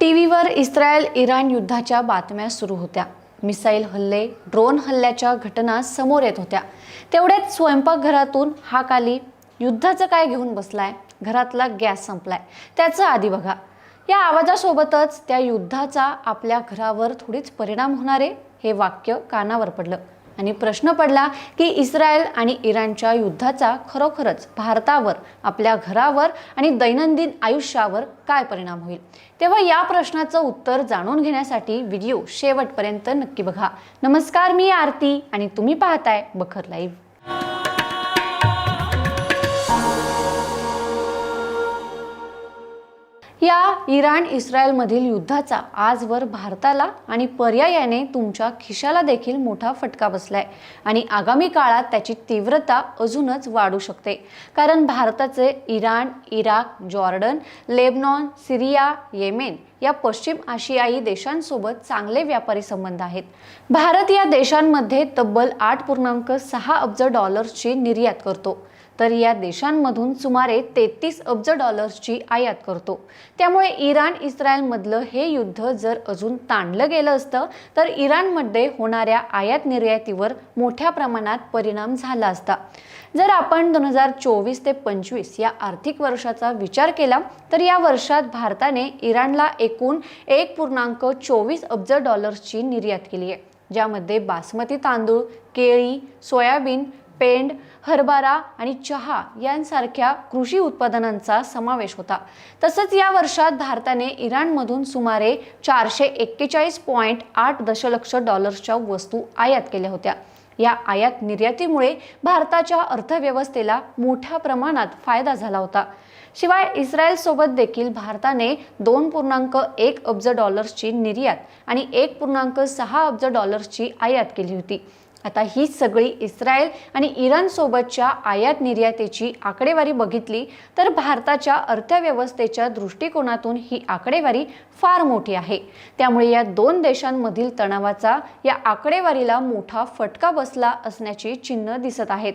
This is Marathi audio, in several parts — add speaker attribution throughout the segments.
Speaker 1: टी व्हीवर इस्रायल इराण युद्धाच्या बातम्या सुरू होत्या. मिसाईल हल्ले ड्रोन हल्ल्याच्या घटना समोर येत होत्या. तेवढ्यात स्वयंपाकघरातून हा काली युद्धाचं काय घेऊन बसलाय? घरातला गॅस संपलाय. त्याचं आधी बघा. या आवाजासोबतच त्या युद्धाचा आपल्या घरावर थोडीच परिणाम होणारे हे वाक्य कानावर पडलं. आणि प्रश्न पडला की इस्रायल आणि इराणच्या युद्धाचा खरोखरच भारतावर आपल्या घरावर आणि दैनंदिन आयुष्यावर काय परिणाम होईल? तेव्हा या प्रश्नाचं उत्तर जाणून घेण्यासाठी व्हिडिओ शेवटपर्यंत नक्की बघा. नमस्कार मी आरती आणि तुम्ही पाहताय बखर लाईव्ह. इराण इस्रायलमधील युद्धाचा आजवर भारताला आणि पर्यायाने तुमच्या खिशाला देखील मोठा फटका बसलाय. आणि आगामी काळात त्याची तीव्रता अजूनच वाढू शकते. कारण भारताचे Iran Iraq Jordan Lebanon Syria Yemen या पश्चिम आशियाई देशांसोबत चांगले व्यापारी संबंध आहेत. भारत या देशांमध्ये तब्बल आठ पूर्णांक सहा अब्ज डॉलर्सची निर्यात करतो. तर या देशांमधून सुमारे तेहतीस अब्ज डॉलर्सची आयात करतो. त्यामुळे इराण इस्रायलमधलं हे युद्ध जर अजून ताणलं गेलं असतं तर इराणमध्ये होणाऱ्या आयात निर्यातीवर मोठ्या प्रमाणात परिणाम झाला असता. जर आपण दोन हजार चोवीस ते पंचवीस या आर्थिक वर्षाचा विचार केला तर या वर्षात भारताने इराणला एकूण एक पूर्णांक चोवीस अब्ज डॉलर्सची निर्यात केली आहे ज्यामध्ये बासमती तांदूळ केळी सोयाबीन पेंड हरभरा आणि चहा यांसारख्या कृषी उत्पादनांचा समावेश होता. तसंच या वर्षात भारताने इराणमधून सुमारे चारशे एक्केचाळीस पॉईंट आठ दशलक्ष डॉलर्सच्या वस्तू आयात केल्या होत्या. या आयात निर्यातीमुळे भारताच्या अर्थव्यवस्थेला मोठ्या प्रमाणात फायदा झाला होता. शिवाय इस्रायलसोबत देखील भारताने दोन पूर्णांक एक अब्ज डॉलर्सची निर्यात आणि एक पूर्णांक सहा अब्ज डॉलर्सची आयात केली होती. आता ही सगळी इस्रायल आणि इराण सोबतच्या आयात निर्यातीची आकडेवारी बघितली तर भारताच्या अर्थव्यवस्थेच्या दृष्टिकोनातून ही आकडेवारी फार मोठी आहे. त्यामुळे या दोन देशांमधील तणावाचा या आकडेवारीला मोठा फटका बसला असण्याची चिन्ह दिसत आहेत.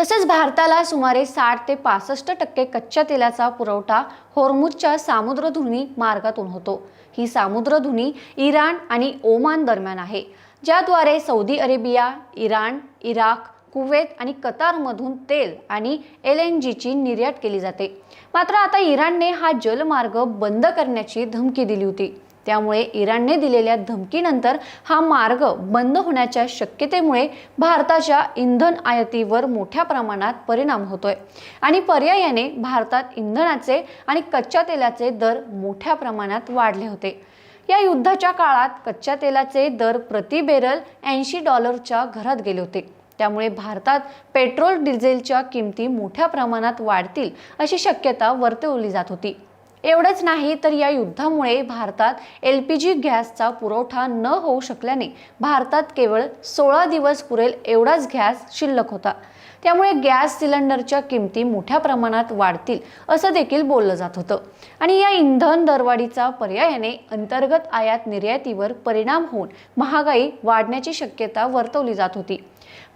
Speaker 1: तसेच भारताला सुमारे साठ ते पासष्ट टक्के कच्च्या तेलाचा पुरवठा होर्मुजच्या सामुद्रधुनी मार्गातून होतो. ही सामुद्रधुनी इराण आणि ओमान दरम्यान आहे. ज्याद्वारे Saudi Arabia Iran Iraq Kuwait आणि कतारमधून तेल आणि एल एन जीची निर्यात केली जाते. मात्र आता इराणने हा जलमार्ग बंद करण्याची धमकी दिली होती. त्यामुळे इराणने दिलेल्या धमकीनंतर हा मार्ग बंद होण्याच्या शक्यतेमुळे भारताच्या इंधन आयातीवर मोठ्या प्रमाणात परिणाम होतोय. आणि पर्यायाने भारतात इंधनाचे आणि कच्च्या तेलाचे दर मोठ्या प्रमाणात वाढले होते. या युद्धाच्या काळात कच्च्या तेलाचे दर प्रति बेरल ऐंशी डॉलरच्या घरात गेले होते. त्यामुळे भारतात पेट्रोल डिझेलच्या किमती मोठ्या प्रमाणात वाढतील अशी शक्यता वर्तवली जात होती. एवढंच नाही तर या युद्धामुळे भारतात एल पी जी गॅसचा पुरवठा न होऊ शकल्याने भारतात केवळ सोळा दिवस पुरेल एवढाच गॅस शिल्लक होता. त्यामुळे गॅस सिलेंडरच्या किमती मोठ्या प्रमाणात वाढतील असं देखील बोललं जात होतं. आणि या इंधन दरवाढीचा पर्यायाने अंतर्गत आयात निर्यातीवर परिणाम होऊन महागाई वाढण्याची शक्यता वर्तवली जात होती.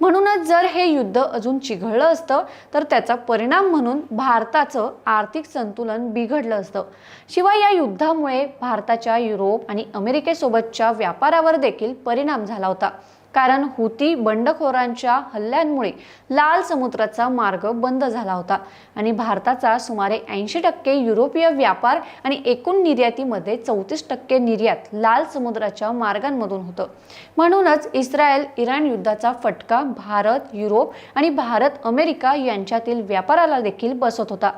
Speaker 1: म्हणूनच जर हे युद्ध अजून चिघळलं असतं तर त्याचा परिणाम म्हणून भारताचं आर्थिक संतुलन बिघडलं असतं. शिवाय या युद्धामुळे भारताच्या युरोप आणि अमेरिकेसोबतच्या व्यापारावर देखील परिणाम झाला होता. कारण हुती बंडखोरांच्या हल्ल्यांमुळे लाल समुद्राचा मार्ग बंद झाला होता. आणि भारताचा सुमारे ऐंशी टक्के युरोपीय व्यापार आणि एकूण निर्यातीमध्ये चौतीस टक्के निर्यात लाल समुद्राच्या मार्गांमधून होतं. म्हणूनच इस्रायल इराण युद्धाचा फटका भारत युरोप आणि भारत अमेरिका यांच्यातील व्यापाराला देखील बसत होता.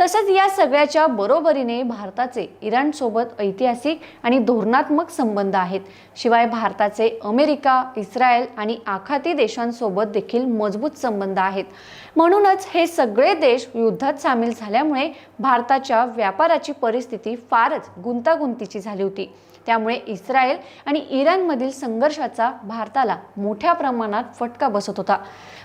Speaker 1: तसेच या सगळ्याच्या बरोबरीने भारताचे इराणसोबत ऐतिहासिक आणि धोरणात्मक संबंध आहेत. शिवाय भारताचे अमेरिका इस्रायल आणि आखाती देशांसोबत देखील मजबूत संबंध आहेत. म्हणूनच हे सगळे देश युद्धात सामील झाल्यामुळे भारताच्या व्यापाराची परिस्थिती फारच गुंतागुंतीची झाली होती. त्यामुळे इस्रायल आणि इराणमधील संघर्षाचा भारताला मोठ्या प्रमाणात फटका बसत होता.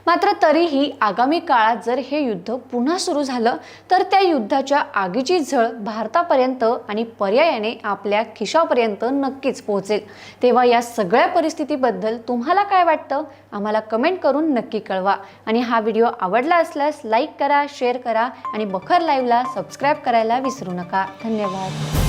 Speaker 1: मात्र तरीही आगामी काळात जर हे युद्ध पुन्हा सुरू झालं तर त्या युद्धाच्या आगीची झळ भारतापर्यंत आणि पर्यायाने आपल्या खिशापर्यंत नक्कीच पोहोचेल. तेव्हा या सगळ्या परिस्थितीबद्दल तुम्हाला काय वाटतं? आम्हाला कमेंट करून नक्की कळवा. आणि हा व्हिडिओ आवडला असल्यास लाईक करा शेअर करा आणि बखर लाईव्हला सबस्क्राईब करायला विसरू नका. धन्यवाद.